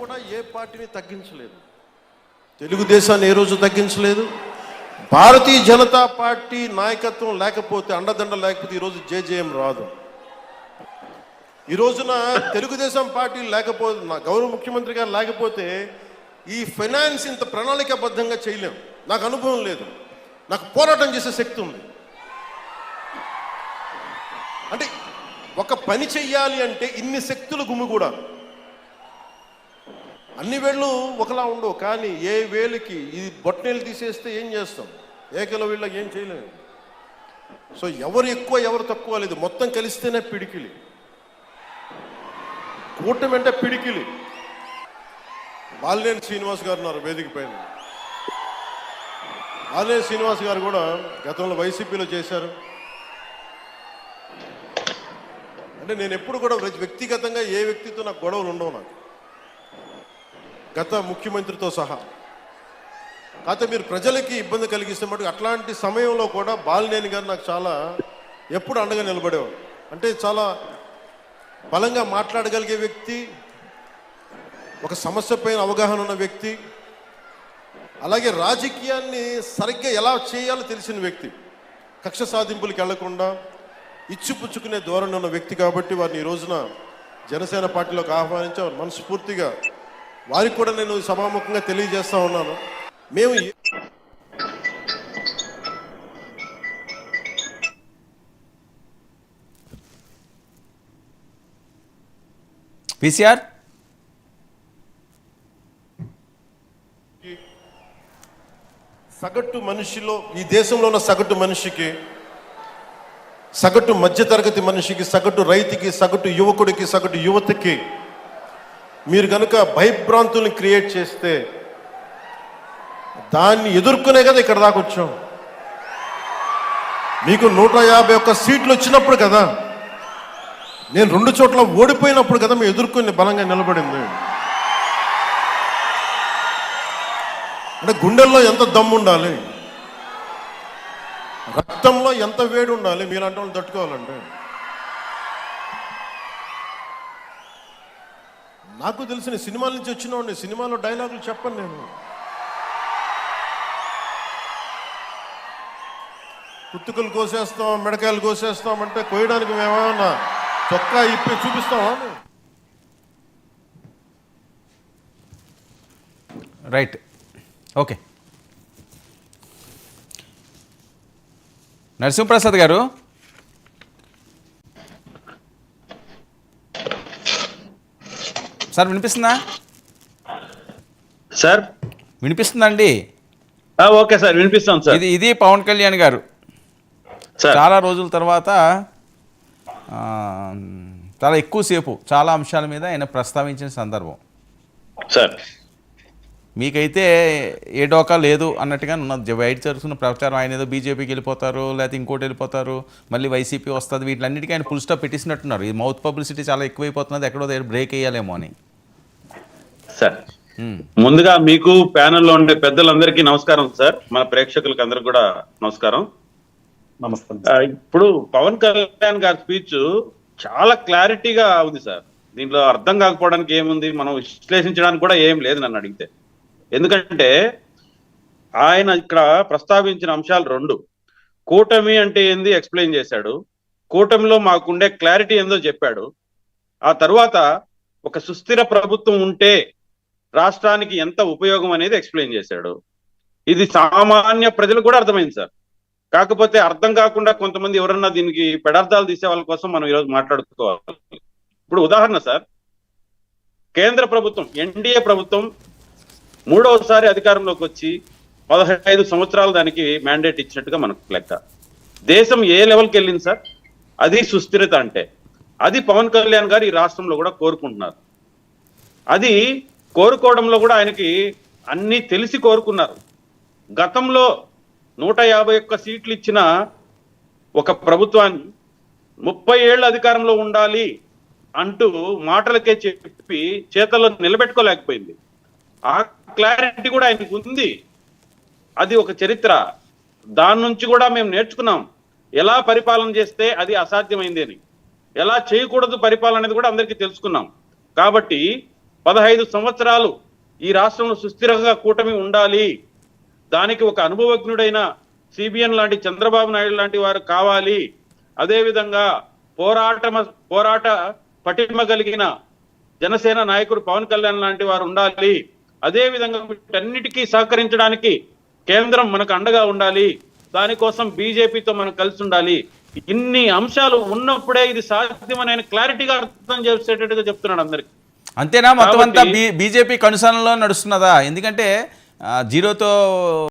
కూడా ఏ పార్టీని తగ్గించలేదు. తెలుగుదేశాన్ని ఏ రోజు తగ్గించలేదు. భారతీయ జనతా పార్టీ నాయకత్వం లేకపోతే అండదండ లేకపోతే ఈరోజు జేజేఎం రాదు. ఈ రోజున తెలుగుదేశం పార్టీ లేకపోతే నా గౌరవ ముఖ్యమంత్రి గారు లేకపోతే ఈ ఫైనాన్స్ ఇంత ప్రణాళికాబద్ధంగా చేయలేం. నాకు అనుభవం లేదు. నాకు పోరాటం చేసే శక్తి ఉంది. అంటే ఒక పని చెయ్యాలి అంటే ఇన్ని శక్తులు గుమ్మి కూడా అన్ని వేళ్ళు ఒకలా ఉండవు కానీ ఏ వేలుకి ఈ బొట్టనేలు తీసేస్తే ఏం చేస్తాం? ఏకల వీళ్ళకి ఏం చేయలేము సో ఎవరు ఎక్కువ ఎవరు తక్కువ లేదు. మొత్తం కలిస్తేనే పిడికిలి. కూటమి అంటే పిడికిలి. బాలినేని శ్రీనివాస్ గారు ఉన్నారు వేదిక పైన. బాలినేని శ్రీనివాస్ గారు కూడా గతంలో వైసీపీలో చేశారు. అంటే నేను ఎప్పుడు కూడా వ్యక్తిగతంగా ఏ వ్యక్తితో నాకు గొడవలు ఉండవు నాకు. గత ముఖ్యమంత్రితో సహా. కాకపోతే మీరు ప్రజలకి ఇబ్బంది కలిగిస్తే మటుకు అట్లాంటి సమయంలో కూడా బాలినేని గారు నాకు చాలా ఎప్పుడు అండగా నిలబడేవాడు అంటే చాలా బలంగా మాట్లాడగలిగే వ్యక్తి ఒక సమస్య పైన అవగాహన ఉన్న వ్యక్తి అలాగే రాజకీయాన్ని సరిగ్గా ఎలా చేయాలో తెలిసిన వ్యక్తి కక్ష సాధింపులకు వెళ్ళకుండా ఇచ్చిపుచ్చుకునే ధోరణి ఉన్న వ్యక్తి కాబట్టి వారిని ఈ రోజున జనసేన పార్టీలోకి ఆహ్వానించి వారు మనస్ఫూర్తిగా వారికి కూడా నేను సభాముఖంగా తెలియజేస్తా ఉన్నాను. మేము పీసీఆర్ సగటు మనిషిలో ఈ దేశంలో ఉన్న సగటు మనిషికి సగటు మధ్యతరగతి మనిషికి సగటు రైతుకి సగటు యువకుడికి సగటు యువతకి మీరు కనుక భయభ్రాంతుల్ని క్రియేట్ చేస్తే దాన్ని ఎదుర్కొనే కదా ఇక్కడ దాకా వచ్చాం. మీకు నూట యాభై ఒక్క సీట్లు వచ్చినప్పుడు కదా నేను రెండు చోట్ల ఓడిపోయినప్పుడు కదా మేము ఎదుర్కొని బలంగా నిలబడింది. అంటే గుండెల్లో ఎంత దమ్ము ఉండాలి? రక్తంలో ఎంత వేడి ఉండాలి? మీలాంటి వాళ్ళు తట్టుకోవాలంటే. నాకు తెలిసిన సినిమాల నుంచి వచ్చిన వాడిని సినిమాలో డైలాగులు చెప్పను నేను. కుత్తుకలు కోసేస్తాం మిడకాయలు కోసేస్తాం అంటే కోయడానికి మేమేమన్నా చొక్కా ఇప్పి చూపిస్తామా? Right. Okay. Narasimhaprasad garu sir వినిపిస్తుందా? సార్? వినిపిస్తుందండి? ఓకే సార్ వినిపిస్తాం సార్. ఇది ఇది పవన్ కళ్యాణ్ గారు. చాలా రోజుల తర్వాత చాలా ఎక్కువసేపు చాలా అంశాల మీద ఆయన ప్రస్తావించిన సందర్భం. సార్. మీకైతే ఏ డోకా లేదు అన్నట్టుగా ఉన్నది బయట జరుగుతున్న ప్రచారం ఆయన ఏదో బీజేపీకి వెళ్ళిపోతారు లేకపోతే ఇంకోటి వెళ్ళిపోతారు మళ్ళీ వైసీపీ వస్తుంది వీటిలన్నిటికీ ఆయన ఫుల్ స్టాప్ పెట్టిస్తున్నట్టున్నారు ఈ మౌత్ పబ్లిసిటీ చాలా ఎక్కువైపోతున్నది ఎక్కడో దగ్గర బ్రేక్ వేయాలేమో అని. సార్. ముందుగా మీకు ప్యానెల్లో ఉండే పెద్దలందరికీ నమస్కారం సార్. మన ప్రేక్షకులకు అందరికి కూడా నమస్కారం. నమస్తే. ఆ, ఇప్పుడు పవన్ కళ్యాణ్ గారి స్పీచ్ చాలా క్లారిటీగా ఉంది సార్. దీంట్లో అర్థం కాకపోవడానికి ఏముంది? మనం విశ్లేషించడానికి కూడా ఏం లేదు నన్ను అడిగితే. ఎందుకంటే ఆయన ఇక్కడ ప్రస్తావించిన అంశాలు రెండు. కూటమి అంటే ఏంది? ఎక్స్ప్లెయిన్ చేశాడు. కూటమిలో మాకుండే క్లారిటీ ఏందో చెప్పాడు. ఆ తర్వాత ఒక సుస్థిర ప్రభుత్వం ఉంటే రాష్ట్రానికి ఎంత ఉపయోగం అనేది ఎక్స్ప్లెయిన్ చేశాడు. ఇది సామాన్య ప్రజలకు కూడా అర్థమైంది సార్. కాకపోతే అర్థం కాకుండా కొంతమంది ఎవరన్నా దీనికి పెడార్థాలు తీసే వాళ్ళ కోసం మనం ఈరోజు మాట్లాడుకోవాలి. ఇప్పుడు ఉదాహరణ సార్ కేంద్ర ప్రభుత్వం ఎన్డీఏ ప్రభుత్వం మూడవసారి అధికారంలోకి వచ్చి పదహైదు సంవత్సరాలు దానికి మ్యాండేట్ ఇచ్చినట్టుగా మనకు లెక్క. దేశం ఏ లెవెల్కి వెళ్ళింది సార్? అది సుస్థిరత అంటే. అది పవన్ కళ్యాణ్ గారు ఈ రాష్ట్రంలో కూడా కోరుకుంటున్నారు. అది కోరుకోవడంలో కూడా ఆయనకి అన్ని తెలిసి కోరుకున్నారు. గతంలో నూట యాభై ఒక్క సీట్లు ఇచ్చిన ఒక ప్రభుత్వాన్ని ముప్పై ఏళ్ళు అధికారంలో ఉండాలి అంటూ మాటలకే చెప్పి చేతల్లో నిలబెట్టుకోలేకపోయింది. ఆ క్లారిటీ కూడా ఆయనకు ఉంది. అది ఒక చరిత్ర. దాని నుంచి కూడా మేము నేర్చుకున్నాం. ఎలా పరిపాలన చేస్తే అది అసాధ్యమైంది అని. ఎలా చేయకూడదు పరిపాలన అనేది కూడా అందరికీ తెలుసుకున్నాం. కాబట్టి పదహైదు సంవత్సరాలు ఈ రాష్ట్రంలో సుస్థిరంగా కూటమి ఉండాలి. దానికి ఒక అనుభవజ్ఞుడైన సిబిఎన్ లాంటి చంద్రబాబు నాయుడు లాంటి వారు కావాలి. అదేవిధంగా పోరాట పోరాట పటిమ కలిగిన జనసేన నాయకుడు పవన్ కళ్యాణ్ లాంటి వారు ఉండాలి. అదేవిధంగా వీటన్నిటికీ సహకరించడానికి కేంద్రం మనకు అండగా ఉండాలి. దానికోసం బీజేపీతో మనం కలిసి ఉండాలి. ఇన్ని అంశాలు ఉన్నప్పుడే ఇది సాధ్యమని ఆయన క్లారిటీగా అర్థం చేసేటట్టుగా చెప్తున్నాడు అందరికి. అంతేనా? మొత్తం అంతా బీజేపీ కనుసరణలో నడుస్తున్నదా? ఎందుకంటే జీరోతో